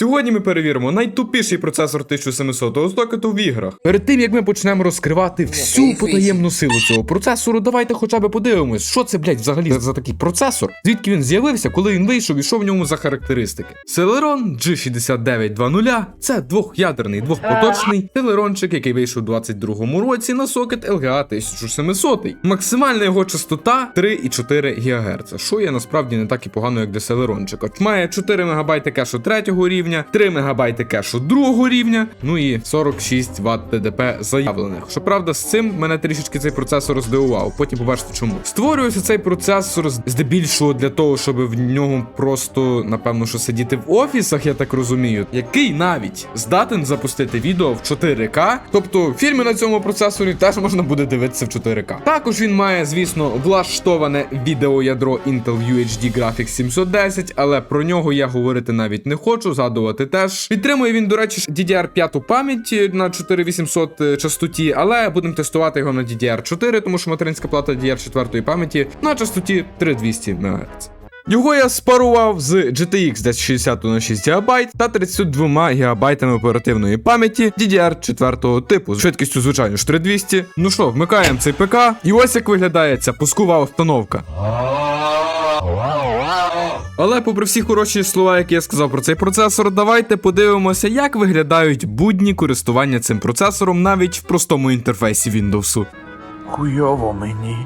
Сьогодні ми перевіримо найтупіший процесор 1700 сокету в іграх. Перед тим як ми почнемо розкривати всю потаємну силу цього процесору, давайте хоча б подивимось, що це, блядь, взагалі за такий процесор, звідки він з'явився, коли він вийшов і що в ньому за характеристики. Celeron G6920 це двох'ядерний, двохпоточний телерончик, який вийшов у 22-му році на сокет LGA 1700. Максимальна його частота 3,4 ГГц, що є насправді не так і погано, як для селерончика. Має 4 МБ кешу 3 рівня, 3 МБ кешу 2 рівня, ну і 46 Вт ТДП заявлених. Щоправда, з цим мене трішечки цей процесор здивував. Потім побачите чому. Створюється цей процесор здебільшого для того, щоб в ньому просто, напевно, що сидіти в офісах, я так розумію, який навіть здатен запустити відео в 4К. Тобто фільми на цьому процесорі теж можна буде дивитися в 4К. Також він має, звісно, влаштоване відеоядро Intel UHD Graphics 710, але про нього я говорити навіть не хочу, згадувати теж. Підтримує він, до речі, DDR5 пам'ять на 4800 частоті, але будемо тестувати його на DDR4, тому що материнська плата DDR4 пам'яті на частоті 3200 МГц. Його я спарував з GTX 1060 на 6 ГБ та 32 ГБ оперативної пам'яті DDR4 типу з швидкістю, звичайно ж 3200. Ну що, вмикаємо цей ПК, і ось як виглядає ця пускова установка. Але попри всі хороші слова, які я сказав про цей процесор, давайте подивимося, як виглядають будні користування цим процесором навіть в простому інтерфейсі Windows. Хуйово мені.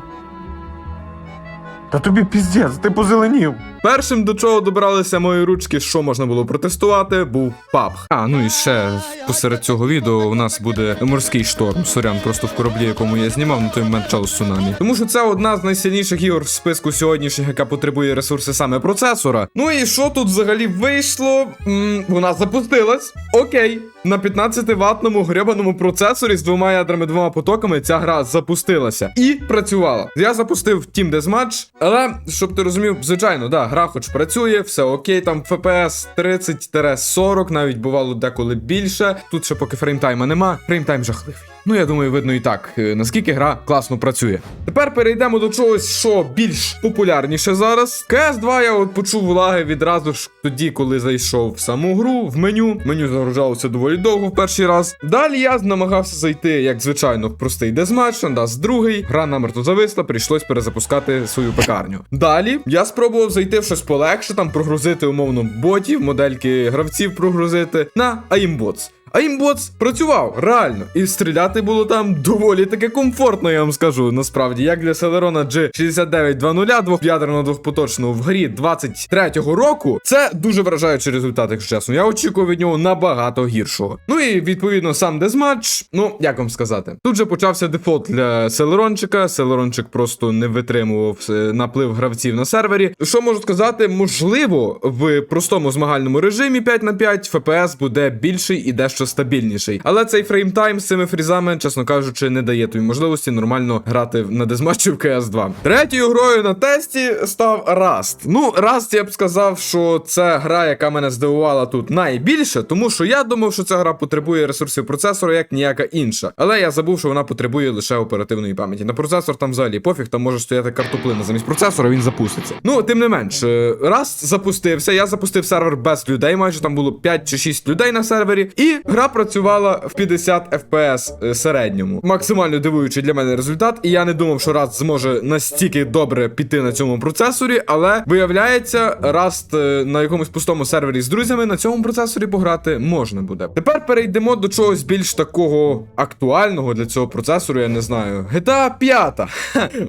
Та тобі піздець, ти позеленів. Першим до чого добралися мої ручки, що можна було протестувати, був PUBG. А, ну і ще посеред цього відео у нас буде морський шторм. Сорян, просто в кораблі, якому я знімав, на той момент чалу цунамі. Тому що це одна з найсильніших ігор в списку сьогоднішніх, яка потребує ресурси саме процесора. Ну і що тут взагалі вийшло? М, вона запустилась. Окей. На 15-ваттному гребаному процесорі з двома ядрами, двома потоками ця гра запустилася і працювала. Я запустив Team Deathmatch, але щоб ти розумів, звичайно, да, гра хоч працює, все окей, там FPS 30-40, навіть бувало деколи більше. Тут ще поки фреймтайма нема. Фреймтайм жахливий. Ну, я думаю, видно і так, е, наскільки гра класно працює. Тепер перейдемо до чогось, що більш популярніше зараз. cs 2 я от почув лаги відразу ж тоді, коли зайшов в саму гру, в меню. Меню загружалося доволі довго в перший раз. Далі я намагався зайти, як звичайно, в простий дезматч, Андас другий. Гра намертво зависла, прийшлось перезапускати свою пекарню. Далі я спробував зайти в щось полегше, там прогрузити умовно ботів, модельки гравців прогрузити на Aimbots. Aimbots працював реально, і стріляти було там доволі таки комфортно, я вам скажу. Насправді, як для Celeron G6920, двох'ядерного двохпоточного в грі 23-го року, це дуже вражаючий результат, якщо чесно. Я очікував від нього набагато гіршого. Ну і відповідно сам дезматч. Ну як вам сказати, тут же почався дефолт для Селерончика. Селерончик просто не витримував е, наплив гравців на сервері. Що можу сказати, можливо, в простому змагальному режимі 5 на 5 FPS буде більший і дещо стабільніший. Але цей фреймтайм з цими фрізами, чесно кажучи, не дає тобі можливості нормально грати на дезматчі в CS 2. Третьою грою на тесті став Rust. Ну, Rust, я б сказав, що це гра, яка мене здивувала тут найбільше, тому що я думав, що ця гра потребує ресурсів процесора як ніяка інша. Але я забув, що вона потребує лише оперативної пам'яті. На процесор там взагалі пофіг, там може стояти картоплина замість процесора, він запуститься. Ну, тим не менш, е, Rust запустився. Я запустив сервер без людей, майже там було 5 чи 6 людей на сервері, і гра працювала в 50 FPS е, середньому. Максимально дивуючий для мене результат. І я не думав, що Rust зможе настільки добре піти на цьому процесорі, але виявляється, Rust е, на якомусь пустому сервері з друзями на цьому процесорі пограти можна буде. Тепер перейдемо до чогось більш такого актуального для цього процесору, я не знаю. GTA 5.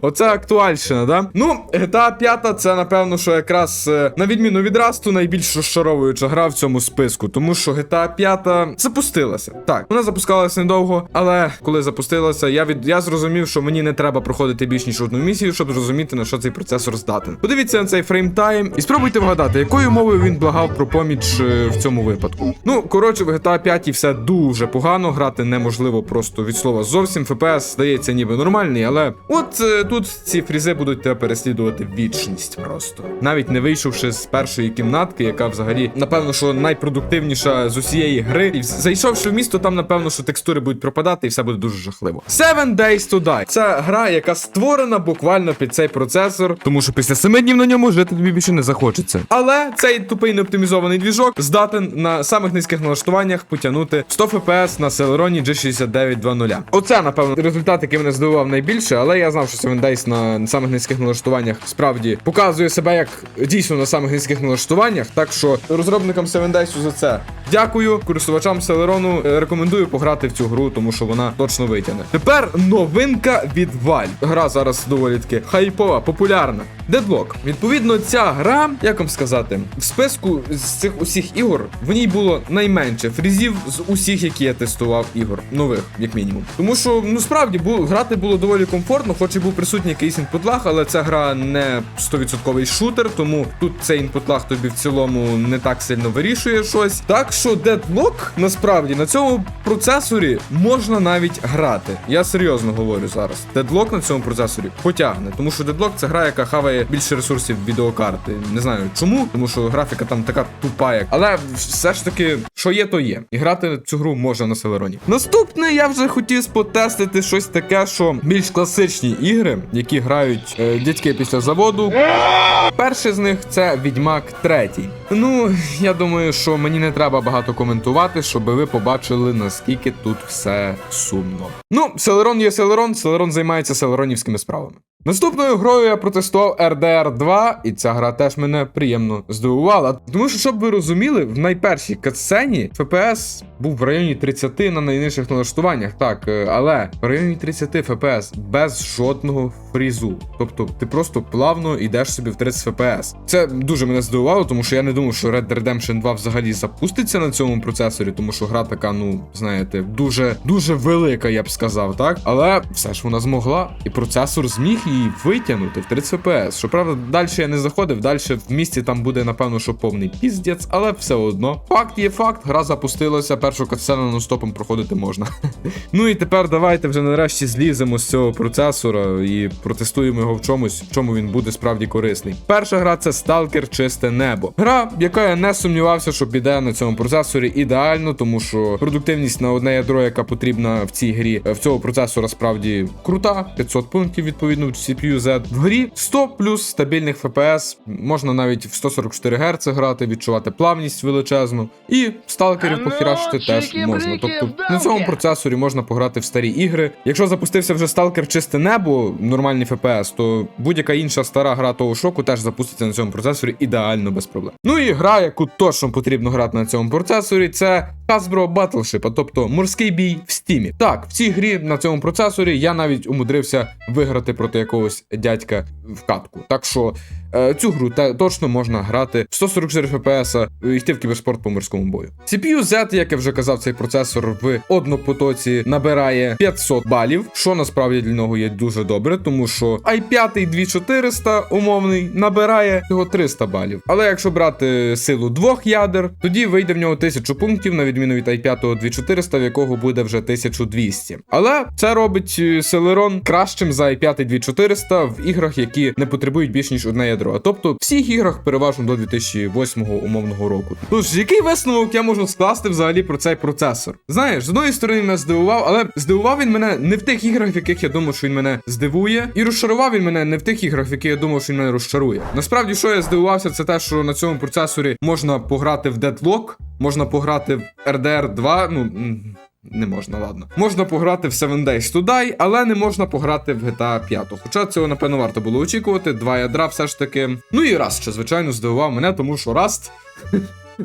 Оце актуальщина, да? Ну, GTA 5 це напевно, що якраз е, на відміну від Rust, найбільш розчаровуюча гра в цьому списку, тому що GTA 5 запустилася. Так, вона запускалася недовго, але коли запустилася, я від я зрозумів, що мені не треба проходити більш ніж одну місію, щоб зрозуміти на що цей процесор здатен. Подивіться на цей фреймтайм і спробуйте вгадати, якою мовою він благав про поміч е, в цьому випадку. Ну коротше, в GTA 5 і все дуже погано. Грати неможливо просто від слова зовсім. FPS здається, ніби нормальний, але от е, тут ці фрізи будуть тебе переслідувати вічність просто. Навіть не вийшовши з першої кімнатки, яка взагалі, напевно, що найпродуктивніша з усієї гри, і зайшовши в місто, там напевно, що текстури будуть пропадати і все буде дуже жахливо. Seven Days to Die. Це гра, яка створена буквально під цей процесор, тому що після 7 днів на ньому жити тобі більше не захочеться. Але цей тупий неоптимізований двіжок здатен на самих низьких налаштуваннях потягнути 100 FPS на Celeron G6920. Оце, напевно, результат, який мене здивував найбільше, але я знав, що Seven Days на самих низьких налаштуваннях справді показує себе як дійсно на самих низьких налаштуваннях. Так що розробникам Seven Days за це дякую. Користувачам Celeron е, рекомендую пограти в цю гру, тому що вона точно витягне. Тепер новинка від Valve. Гра зараз доволі таки хайпова, популярна. Deadlock. Відповідно, ця гра, як вам сказати, в списку з цих усіх ігор в ній було найменше фрізів з усіх, які я тестував ігор, нових, як мінімум. Тому що ну справді бу, грати було доволі комфортно, хоч і був присутній якийсь інпутлаг, але ця гра не 100% шутер, тому тут цей інпутлаг тобі в цілому не так сильно вирішує щось. Так що Deadlock насправді на цьому процесорі можна навіть грати. Я серйозно говорю зараз. Deadlock на цьому процесорі потягне, тому що Deadlock це гра, яка хаває більше ресурсів відеокарти. Не знаю чому, тому що графіка там така тупа, як. Але все ж таки, що є, то є. І грати цю гру можна на Селероні. Наступне я вже хотів потестити щось таке, що більш класичні ігри, які грають е, дядьки після заводу. Перший з них це Відьмак 3. Ну, я думаю, що мені не треба багато коментувати, щоб ви побачили, наскільки тут все сумно. Ну, Селерон є Селерон, Селерон займається селеронівськими справами. Наступною грою я протестував RDR 2, і ця гра теж мене приємно здивувала. Тому що, щоб ви розуміли, в найпершій катсцені FPS був в районі 30 на найнижчих налаштуваннях, так, е, але в районі 30 FPS без жодного фрізу. Тобто ти просто плавно йдеш собі в 30 FPS. Це дуже мене здивувало, тому що я не думав, що Red Redemption 2 взагалі запуститься на цьому процесорі, тому що гра така, ну знаєте, дуже дуже велика, я б сказав, так. Але все ж вона змогла, і процесор зміг її витягнути в 30 FPS. Щоправда, далі я не заходив, далі в місті там буде, напевно, що повний піздець, але все одно. Факт є факт, гра запустилася, першу катсцену нон-стопом проходити можна. ну і тепер давайте вже нарешті зліземо з цього процесора і протестуємо його в чомусь, чому він буде справді корисний. Перша гра це Stalker Чисте Небо. Гра, яка я не сумнівався, що піде на цьому процесорі ідеально, тому що продуктивність на одне ядро, яка потрібна в цій грі, в цього процесора справді крута. 500 пунктів відповідно CPU Z. В грі 100 плюс стабільних FPS, можна навіть в 144 Гц грати, відчувати плавність величезну. І сталкерів ну, похірашити теж можна. Тобто на цьому процесорі можна пограти в старі ігри. Якщо запустився вже Stalker чисте небо, нормальний FPS, то будь-яка інша стара гра того шоку теж запуститься на цьому процесорі ідеально без проблем. Ну і гра, яку точно потрібно грати на цьому процесорі, це Hasbro Battleship, а тобто морський бій в стімі. Так, в цій грі на цьому процесорі я навіть умудрився виграти проти якогось дядька в катку. Так що е, цю гру те, точно можна грати в 144 FPS, е, йти в кіберспорт по морському бою. CPU Z, як я вже казав, цей процесор в однопотоці набирає 500 балів, що насправді для нього є дуже добре, тому що i5 2400 умовний набирає його 300 балів. Але якщо брати силу двох ядер, тоді вийде в нього 1000 пунктів, на відміну від i5 2400, в якого буде вже 1200. Але це робить е, Celeron кращим за i5 2400 в іграх, які не потребують більш ніж одне ядро. А тобто в всіх іграх переважно до 2008 умовного року. Тож, який висновок я можу скласти взагалі про цей процесор? Знаєш, з одної сторони мене здивував, але здивував він мене не в тих іграх, в яких я думав, що він мене здивує, і розчарував він мене не в тих іграх, в яких я думав, що він мене розчарує. Насправді, що я здивувався, це те, що на цьому процесорі можна пограти в Deadlock, можна пограти в RDR 2, ну. Не можна, ладно. Можна пограти в Seven Days to Die, але не можна пограти в GTA 5. Хоча цього, напевно, варто було очікувати. Два ядра все ж таки. Ну і Rust ще, звичайно, здивував мене, тому що Rust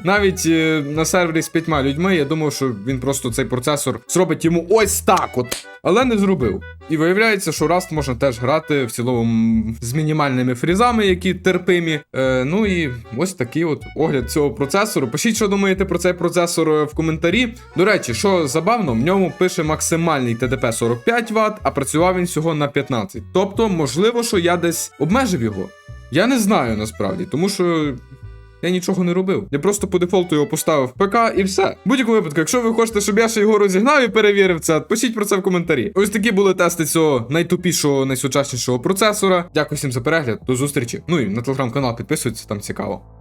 навіть е, на сервері з п'ятьма людьми я думав, що він просто цей процесор зробить йому ось так от. Але не зробив. І виявляється, що Rust можна теж грати в цілому з мінімальними фрізами, які терпимі. Е, ну і ось такий от огляд цього процесору. Пишіть, що думаєте про цей процесор е, в коментарі. До речі, що забавно, в ньому пише максимальний TDP 45 Вт, а працював він всього на 15. Тобто, можливо, що я десь обмежив його. Я не знаю насправді, тому що я нічого не робив. Я просто по дефолту його поставив в ПК і все. В будь-якому випадку, якщо ви хочете, щоб я ще його розігнав і перевірив це, пишіть про це в коментарі. Ось такі були тести цього найтупішого, найсучаснішого процесора. Дякую всім за перегляд. До зустрічі. Ну і на телеграм-канал підписуйтесь, там цікаво.